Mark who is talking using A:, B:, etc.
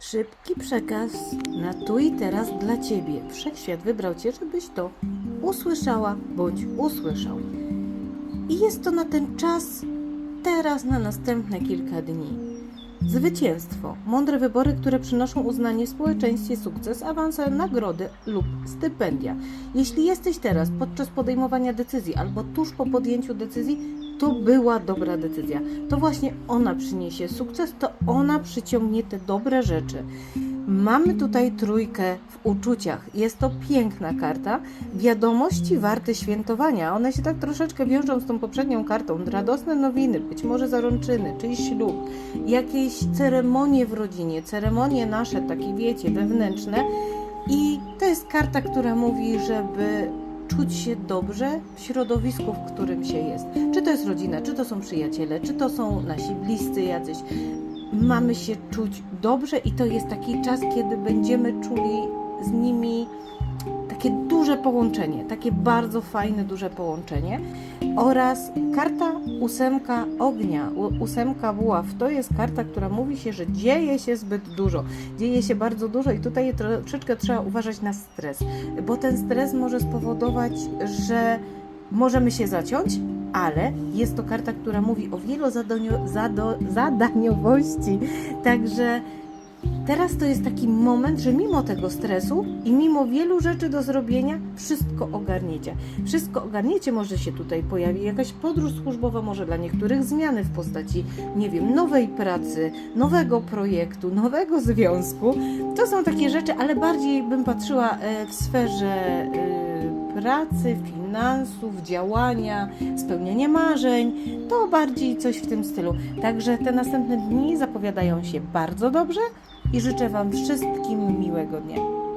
A: Szybki przekaz na tu i teraz dla Ciebie. Wszechświat wybrał Cię, żebyś to usłyszała bądź usłyszał. I jest to na ten czas, teraz na następne kilka dni. Zwycięstwo. Mądre wybory, które przynoszą uznanie w społeczeństwie, sukces, awanse, nagrody lub stypendia. Jeśli jesteś teraz podczas podejmowania decyzji albo tuż po podjęciu decyzji, to była dobra decyzja. To właśnie ona przyniesie sukces, to ona przyciągnie te dobre rzeczy. Mamy tutaj trójkę w uczuciach. Jest to piękna karta. Wiadomości warte świętowania. One się tak troszeczkę wiążą z tą poprzednią kartą. Radosne nowiny, być może zarączyny, czyjś ślub, jakieś ceremonie w rodzinie, ceremonie nasze, takie wiecie, wewnętrzne. I to jest karta, która mówi, żeby czuć się dobrze w środowisku, w którym się jest. To jest rodzina, czy to są przyjaciele, czy to są nasi bliscy jacyś. Mamy się czuć dobrze i to jest taki czas, kiedy będziemy czuli z nimi takie duże połączenie, takie bardzo fajne, duże połączenie. Oraz karta ósemka ognia, ósemka buław, to jest karta, która mówi się, że dzieje się zbyt dużo. Dzieje się bardzo dużo i tutaj troszeczkę trzeba uważać na stres, bo ten stres może spowodować, że możemy się zaciąć, ale jest to karta, która mówi o wielozadaniowości. Także teraz to jest taki moment, że mimo tego stresu i mimo wielu rzeczy do zrobienia, wszystko ogarniecie. Wszystko ogarniecie, może się tutaj pojawi jakaś podróż służbowa, może dla niektórych zmiany w postaci, nie wiem, nowej pracy, nowego projektu, nowego związku. To są takie rzeczy, ale bardziej bym patrzyła e, w sferze e, pracy, finansów, działania, spełniania marzeń. To bardziej coś w tym stylu. Także te następne dni zapowiadają się bardzo dobrze i życzę Wam wszystkim miłego dnia.